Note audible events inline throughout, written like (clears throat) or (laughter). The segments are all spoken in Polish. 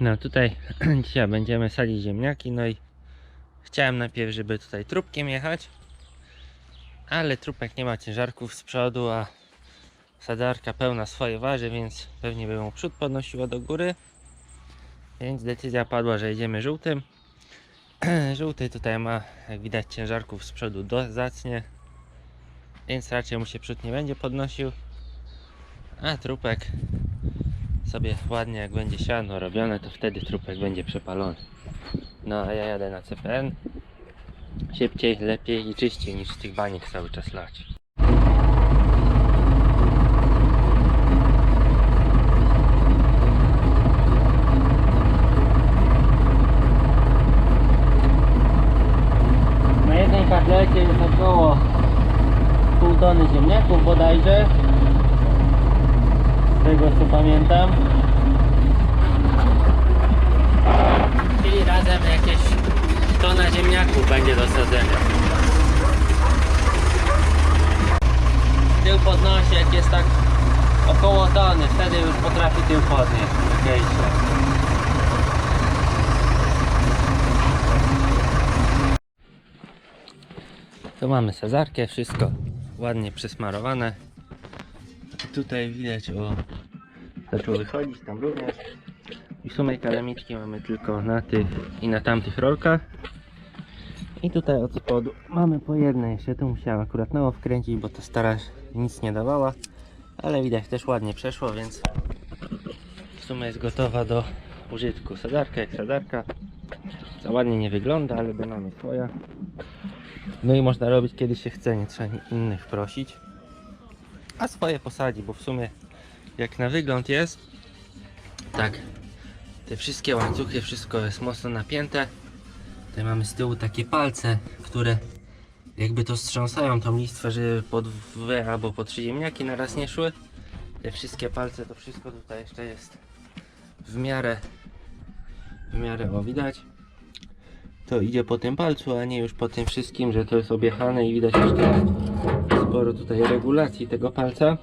No tutaj (clears throat) dzisiaj będziemy sadzić ziemniaki, no i chciałem najpierw, żeby tutaj trupkiem jechać, ale trupek nie ma ciężarków z przodu, a sadarka pełna swoje waży, więc pewnie by ją przód podnosiło do góry. Więc decyzja padła, że jedziemy żółtym. (clears throat) Żółty tutaj ma, jak widać, ciężarków z przodu do, zacnie, więc raczej mu się przód nie będzie podnosił. A trupek sobie ładnie, jak będzie siano robione, to wtedy trupek będzie przepalony. No a ja jadę na CPN. Szybciej, lepiej i czyściej niż z tych baniek cały czas lać. Na jednej kadlecie jest około pół tony ziemniaków bodajże. Tego co pamiętam. Czyli razem jakieś tona ziemniaków będzie do sadzenia. Tył podnosi jak jest tak około tony, wtedy już potrafi tył podnieść. Tu mamy sadzarkę, wszystko ładnie przesmarowane. Tutaj widać o zaczął wychodzić, tam również. I w sumie kalamitki mamy tylko na tych i na tamtych rolkach. I tutaj od spodu mamy po jednej jeszcze, tu musiałem akurat nowo wkręcić, bo ta stara nic nie dawała. Ale widać też ładnie przeszło, więc w sumie jest gotowa do użytku. Sadarka jak sadarka. Za ładnie nie wygląda, ale do mamy swoja. No i można robić kiedy się chce, nie trzeba innych prosić. A swoje posadzi, bo w sumie jak na wygląd jest, tak, te wszystkie łańcuchy, wszystko jest mocno napięte. Tutaj mamy z tyłu takie palce, które jakby to strząsają tą listwę, żeby po dwie albo po trzy ziemniaki naraz nie szły. Te wszystkie palce, to wszystko tutaj jeszcze jest w miarę, w miarę, o widać. To idzie po tym palcu, a nie już po tym wszystkim, że to jest objechane i widać jeszcze sporo tutaj regulacji tego palca.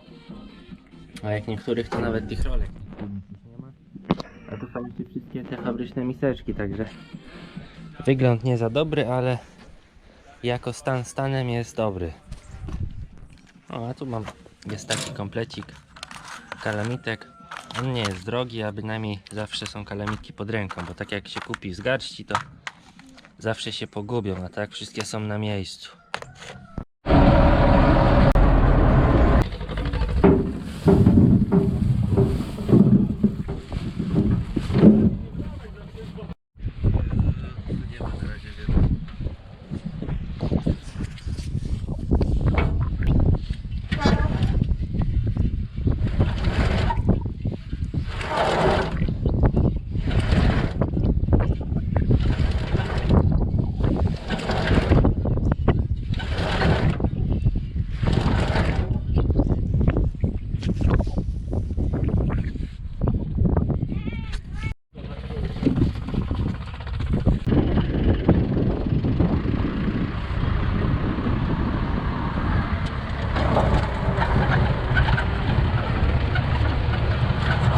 A jak niektórych to nawet tych rolek nie ma. A tu są jeszcze wszystkie te fabryczne miseczki, także wygląd nie za dobry, ale jako stan stanem jest dobry. O, a tu mam, jest taki komplecik kalamitek. On nie jest drogi, a bynajmniej zawsze są kalamitki pod ręką, bo tak jak się kupi z garści, to zawsze się pogubią, a tak wszystkie są na miejscu.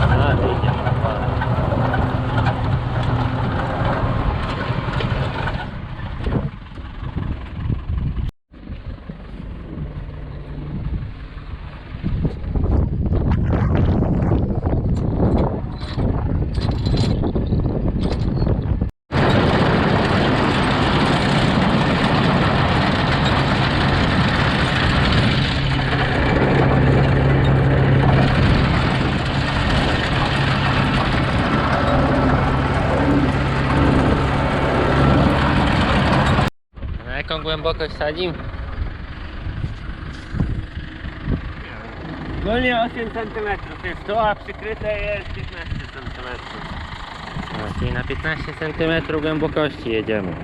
A, idzie. Na jaką głębokość sadzim? No nie 8 cm jest to, a przykryte jest 15 cm. No, czyli na 15 cm głębokości jedziemy.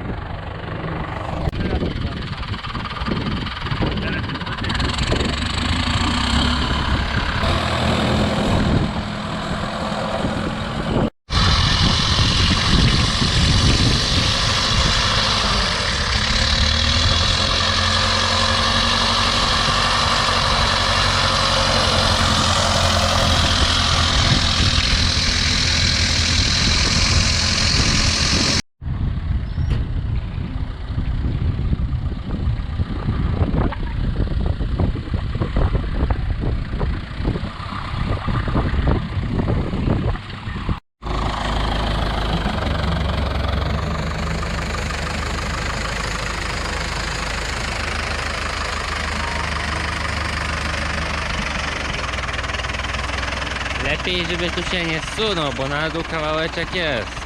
Lepiej, żeby tu się nie zsunął, bo na dół kawałeczek jest.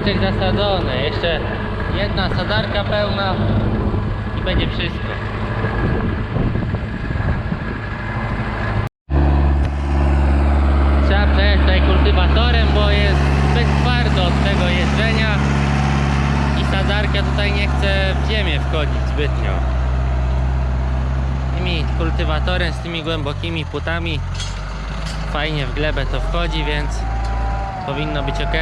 Kawałeczek zasadzony, jeszcze jedna sadarka pełna i będzie wszystko. Trzeba przejechać tutaj kultywatorem, bo jest zbyt twardo od tego jeżdżenia i sadarka tutaj nie chce w ziemię wchodzić zbytnio. Tymi kultywatorem z tymi głębokimi płotami fajnie w glebę to wchodzi, więc powinno być ok.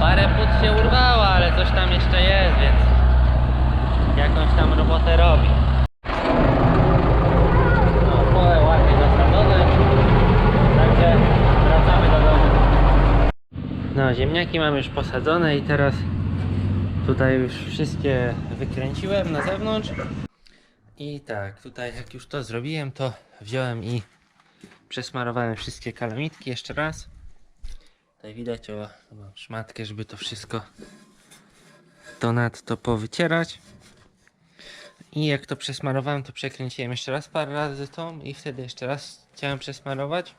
Parę płód się urwało, ale coś tam jeszcze jest, więc jakąś tam robotę robi. No, pole ładnie zasadzone, także wracamy do domu. No, ziemniaki mam już posadzone i teraz tutaj już wszystkie wykręciłem na zewnątrz. I tak, tutaj jak już to zrobiłem, to wziąłem i przesmarowałem wszystkie kalamitki jeszcze raz. Tutaj widać o szmatkę, żeby to wszystko to nadto powycierać. I jak to przesmarowałem, to przekręciłem jeszcze raz parę razy tą i wtedy jeszcze raz chciałem przesmarować.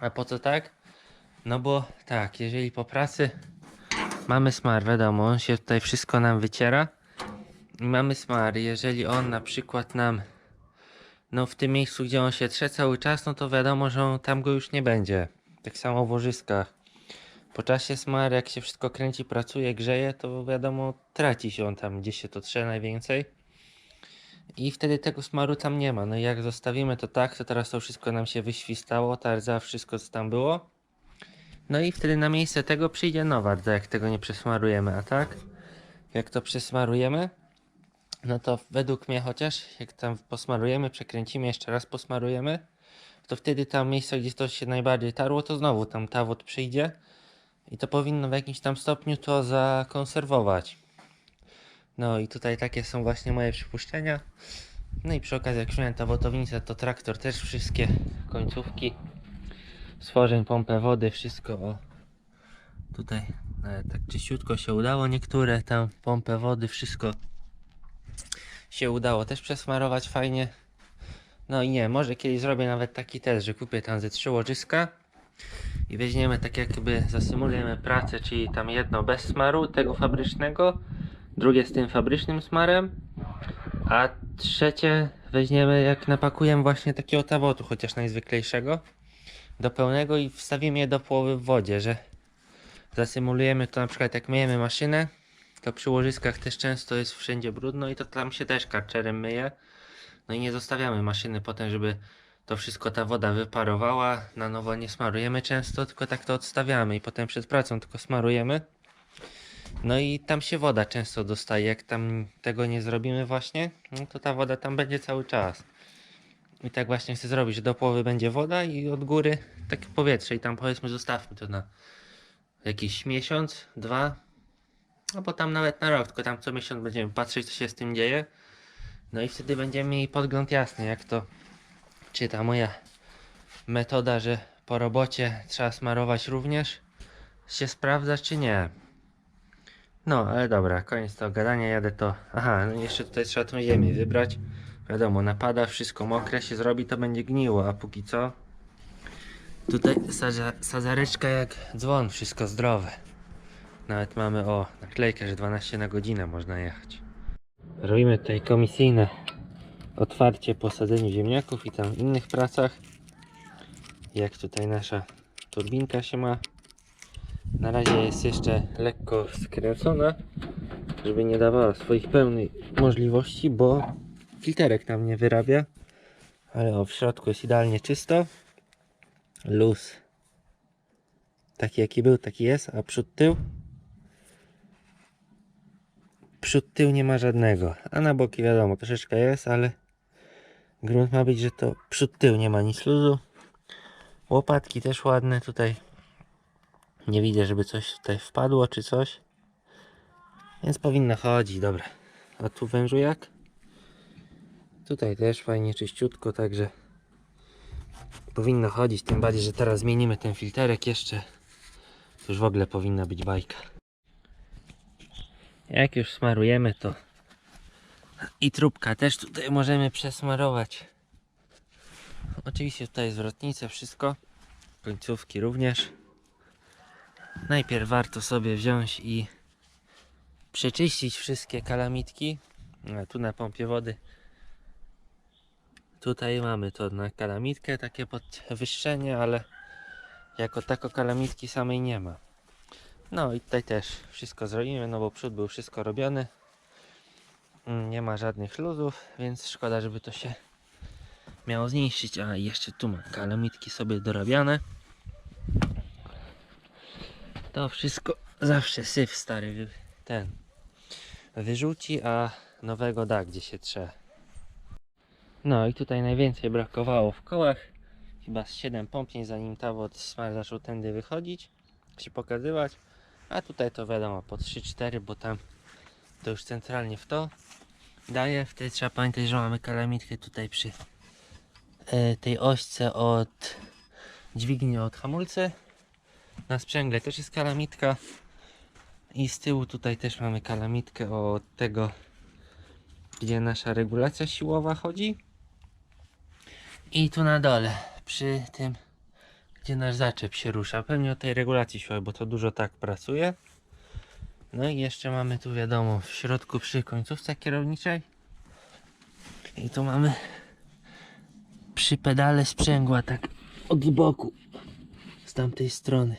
A po co tak? No bo tak, jeżeli po pracy mamy smar, wiadomo, on się tutaj wszystko nam wyciera. I mamy smar, jeżeli on na przykład nam no w tym miejscu, gdzie on się trze cały czas, no to wiadomo, że on, tam go już nie będzie. Tak samo w łożyskach. Po czasie smar, jak się wszystko kręci, pracuje, grzeje, to wiadomo, traci się on tam, gdzie się to trze najwięcej. I wtedy tego smaru tam nie ma. No i jak zostawimy to tak, to teraz to wszystko nam się wyświstało, ta rdza, wszystko co tam było. No i wtedy na miejsce tego przyjdzie nowa rdza, jak tego nie przesmarujemy, a tak? Jak to przesmarujemy, no to według mnie chociaż, jak tam posmarujemy, przekręcimy, jeszcze raz posmarujemy, to wtedy tam miejsce, gdzie to się najbardziej tarło, to znowu tam ta wód przyjdzie i to powinno w jakimś tam stopniu to zakonserwować. No i tutaj takie są właśnie moje przypuszczenia. No i przy okazji, jak ta wotownica, to traktor też wszystkie końcówki stworzeń, pompę wody, wszystko o tutaj e, tak czyściutko się udało. Niektóre tam pompę wody, wszystko się udało też przesmarować fajnie. No i nie, może kiedyś zrobię nawet taki test, że kupię tam ze trzy łożyska i weźmiemy tak jakby zasymulujemy pracę, czyli tam jedno bez smaru tego fabrycznego, drugie z tym fabrycznym smarem, a trzecie weźmiemy jak napakujemy właśnie takiego tawotu, chociaż najzwyklejszego, do pełnego i wstawimy je do połowy w wodzie, że zasymulujemy to na przykład jak myjemy maszynę, to przy łożyskach też często jest wszędzie brudno i to tam się też karczerem myje. No i nie zostawiamy maszyny potem, żeby to wszystko ta woda wyparowała. Na nowo nie smarujemy często, tylko tak to odstawiamy i potem przed pracą tylko smarujemy. No i tam się woda często dostaje. Jak tam tego nie zrobimy właśnie, no to ta woda tam będzie cały czas. I tak właśnie chcę zrobić, że do połowy będzie woda i od góry takie powietrze i tam powiedzmy zostawmy to na jakiś miesiąc, dwa, albo tam nawet na rok, tylko tam co miesiąc będziemy patrzeć co się z tym dzieje. No i wtedy będziemy mieli podgląd jasny, jak to czy ta moja metoda, że po robocie trzeba smarować również się sprawdza, czy nie. No, ale dobra, koniec tego gadania, jadę to. Aha, no jeszcze tutaj trzeba tą ziemię wybrać. Wiadomo, napada, wszystko mokre się zrobi, to będzie gniło, a póki co. Tutaj sadza, sadzareczka jak dzwon, wszystko zdrowe. Nawet mamy o naklejkę, że 12 na godzinę można jechać. Robimy tutaj komisyjne otwarcie po sadzeniu ziemniaków i tam innych pracach. Jak tutaj nasza turbinka się ma. Na razie jest jeszcze lekko skręcona, żeby nie dawała swoich pełnej możliwości, bo filterek nam nie wyrabia. Ale o, w środku jest idealnie czysto. Luz. Taki jaki był, taki jest, a przód tył przód tył nie ma żadnego, a na boki wiadomo troszeczkę jest, ale grunt ma być, że to przód tył nie ma nic luzu. Łopatki też ładne tutaj. Nie widzę, żeby coś tutaj wpadło czy coś. Więc powinno chodzić, dobra. A tu wężujak? Tutaj też fajnie czyściutko, także powinno chodzić, tym bardziej, że teraz zmienimy ten filterek jeszcze. Już w ogóle powinna być bajka. Jak już smarujemy to i trubka też tutaj możemy przesmarować. Oczywiście tutaj zwrotnice, wszystko. Końcówki również. Najpierw warto sobie wziąć i przeczyścić wszystkie kalamitki. A tu na pompie wody. Tutaj mamy to na kalamitkę, takie podwyższenie, ale jako tako kalamitki samej nie ma. No i tutaj też wszystko zrobimy, no bo przód był wszystko robiony. Mm, Nie ma żadnych luzów, więc szkoda, żeby to się miało zniszczyć. A jeszcze tu mam kalamitki sobie dorabiane. To wszystko zawsze syf stary ten wyrzuci, a nowego da gdzie się trze. No i tutaj najwięcej brakowało w kołach. Chyba z 7 pompnień zanim tawot smar zaczął tędy wychodzić, się pokazywać. A tutaj to wiadomo po 3-4, bo tam to już centralnie w to daje. Wtedy trzeba pamiętać, że mamy kalamitkę tutaj przy e, tej ośce od dźwigni od hamulcy. Na sprzęgle też jest kalamitka. I z tyłu tutaj też mamy kalamitkę od tego, gdzie nasza regulacja siłowa chodzi. I tu na dole, przy tym, gdzie nasz zaczep się rusza. Pewnie od tej regulacji siłowej, bo to dużo tak pracuje. No i jeszcze mamy tu wiadomo, w środku przy końcówce kierowniczej. I tu mamy przy pedale sprzęgła tak od boku, z tamtej strony.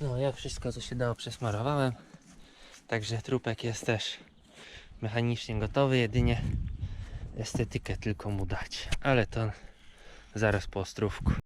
No ja wszystko co się dało przesmarowałem. Także trupek jest też mechanicznie gotowy, jedynie estetykę tylko mu dać. Ale to zaraz po ostrówku.